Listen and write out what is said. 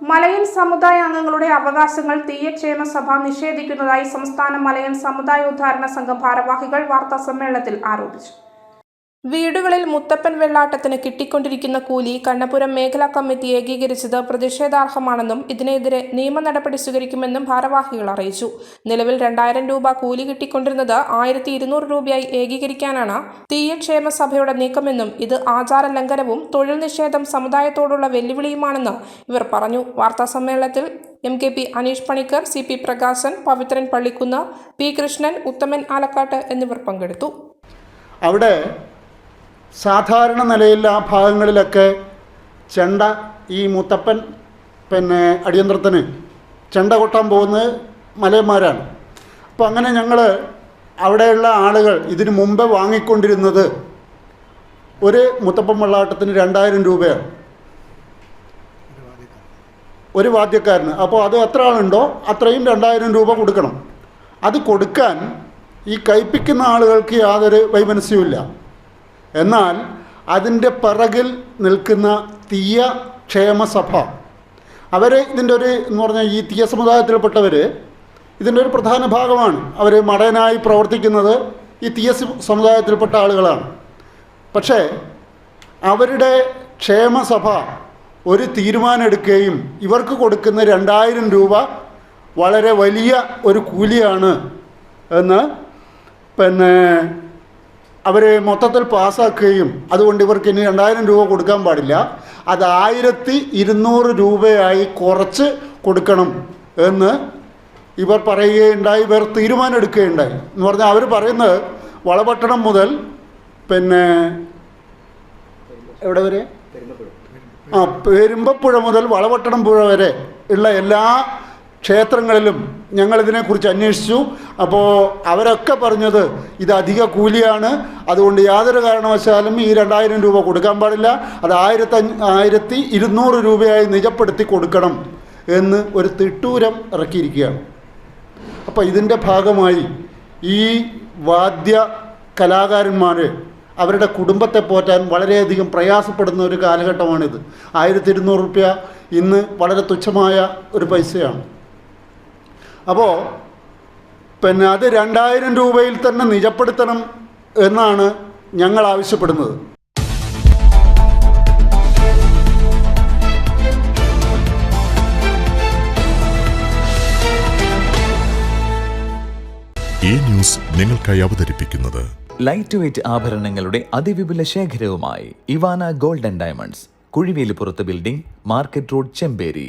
മലയൻ സമുദായ അംഗങ്ങളുടെ അവകാശങ്ങൾ തീയക്ഷേമ സഭ നിഷേധിക്കുന്നതായി സംസ്ഥാന മലയൻ സമുദായ ഉദ്ധാരണ സംഘം ഭാരവാഹികൾ വാർത്താ സമ്മേളനത്തിൽ ആരോപിച്ചു. വീടുകളിൽ മുത്തപ്പൻ വെള്ളാട്ടത്തിന് കിട്ടിക്കൊണ്ടിരിക്കുന്ന കൂലി കണ്ണപുരം മേഖലാ കമ്മിറ്റി ഏകീകരിച്ചത് പ്രതിഷേധാർഹമാണെന്നും ഇതിനെതിരെ നിയമ നടപടി സ്വീകരിക്കുമെന്നും ഭാരവാഹികൾ അറിയിച്ചു. നിലവിൽ രണ്ടായിരം രൂപ കൂലി കിട്ടിക്കൊണ്ടിരുന്നത് ആയിരത്തി ഇരുന്നൂറ് രൂപയായി ഏകീകരിക്കാനാണ് തീയക്ഷേമ സഭയുടെ നീക്കമെന്നും ഇത് ആചാര ലംഘനവും തൊഴിൽ നിഷേധം സമുദായത്തോടുള്ള വെല്ലുവിളിയുമാണെന്ന് ഇവർ പറഞ്ഞു. വാർത്താ സമ്മേളനത്തിൽ M K P Aneesh Panicker C P Prakashan Pavithran Pallikkunnu P Krishnan Uthaman Alakkad എന്നിവർ പങ്കെടുത്തു. അവിടെ സാധാരണ നിലയിൽ ആ ഭാഗങ്ങളിലൊക്കെ ചെണ്ട ഈ മുത്തപ്പൻ പിന്നെ അടിയന്തരത്തിന് ചെണ്ട കൊട്ടാൻ പോകുന്നത് മലയന്മാരാണ്. അപ്പോൾ അങ്ങനെ ഞങ്ങൾ അവിടെയുള്ള ആളുകൾ ഇതിനു മുമ്പേ വാങ്ങിക്കൊണ്ടിരുന്നത് ഒരു മുത്തപ്പൻ വെള്ളാട്ടത്തിന് രണ്ടായിരം രൂപയാണ്. ഒരു വാദ്യക്കാരന്. അപ്പോൾ അത് എത്ര ആളുണ്ടോ അത്രയും രണ്ടായിരം രൂപ കൊടുക്കണം. അത് കൊടുക്കാൻ ഈ കയ്പിക്കുന്ന ആളുകൾക്ക് യാതൊരു വൈമനസ്യവുമില്ല. എന്നാൽ അതിന്റെ പിറകിൽ നിൽക്കുന്ന തീയ ക്ഷേമസഭ അവർ ഇതിന്റെ ഒരു എന്ന് പറഞ്ഞാൽ ഈ തീയ സമുദായത്തിൽപ്പെട്ടവർ ഇതിന്റെ ഒരു പ്രധാന ഭാഗമാണ്. അവർ മടയനായി പ്രവർത്തിക്കുന്നത് ഈ തീയ സമുദായത്തിൽപ്പെട്ട ആളുകളാണ്. പക്ഷേ അവരുടെ ക്ഷേമസഭ ഒരു തീരുമാനമെടുക്കുകയും ഇവർക്ക് കൊടുക്കുന്ന രണ്ടായിരം രൂപ വളരെ വലിയ ഒരു കൂലിയാണ് എന്ന് പിന്നെ അവർ മൊത്തത്തിൽ പാസ്സാക്കുകയും അതുകൊണ്ട് ഇവർക്ക് ഇനി രണ്ടായിരം രൂപ കൊടുക്കാൻ പാടില്ല. അത് ആയിരത്തി ഇരുന്നൂറ് രൂപയായി കുറച്ച് കൊടുക്കണം എന്ന് ഇവർ പറയുകയുണ്ടായി ഇവർ തീരുമാനം എടുക്കുകയുണ്ടായി. എന്ന് പറഞ്ഞാൽ അവർ പറയുന്നത് വളപട്ടണം മുതൽ പിന്നെ എവിടെ വരെ? ആ പെരുമ്പപ്പുഴ മുതൽ വളപട്ടണം പുഴ വരെ ഉള്ള എല്ലാ ക്ഷേത്രങ്ങളിലും ഞങ്ങളിതിനെക്കുറിച്ച് അന്വേഷിച്ചു. അപ്പോൾ അവരൊക്കെ പറഞ്ഞത് ഇത് അധിക കൂലിയാണ്. അതുകൊണ്ട് യാതൊരു കാരണവശാലും ഈ രണ്ടായിരം രൂപ കൊടുക്കാൻ പാടില്ല. അത് ആയിരത്തി ആയിരത്തി ഇരുന്നൂറ് രൂപയായി നിജപ്പെടുത്തി കൊടുക്കണം എന്ന് ഒരു തിട്ടൂരം ഇറക്കിയിരിക്കുകയാണ്. അപ്പോൾ ഇതിന്റെ ഭാഗമായി ഈ വാദ്യ കലാകാരന്മാർ അവരുടെ കുടുംബത്തെ പോറ്റാൻ വളരെയധികം പ്രയാസപ്പെടുന്ന ഒരു കാലഘട്ടമാണിത്. ആയിരത്തി ഇരുന്നൂറ് റുപ്യ ഇന്ന് വളരെ തുച്ഛമായ ഒരു പൈസയാണ്. അപ്പോൾ പിന്നെ അത് രണ്ടായിരം രൂപയിൽ തന്നെ നിജപ്പെടുത്തണം എന്നാണ് ഞങ്ങൾ ആവശ്യപ്പെടുന്നത്. ഈ ന്യൂസ് നിങ്ങൾക്കായി അവതരിപ്പിക്കുന്നത് ലൈറ്റ് വെയ്റ്റ് ആഭരണങ്ങളുടെ അതിവിപുല ശേഖരവുമായി Ivana golden diamonds കുഴിവേലിപ്പുറത്ത് building market road Chemperi.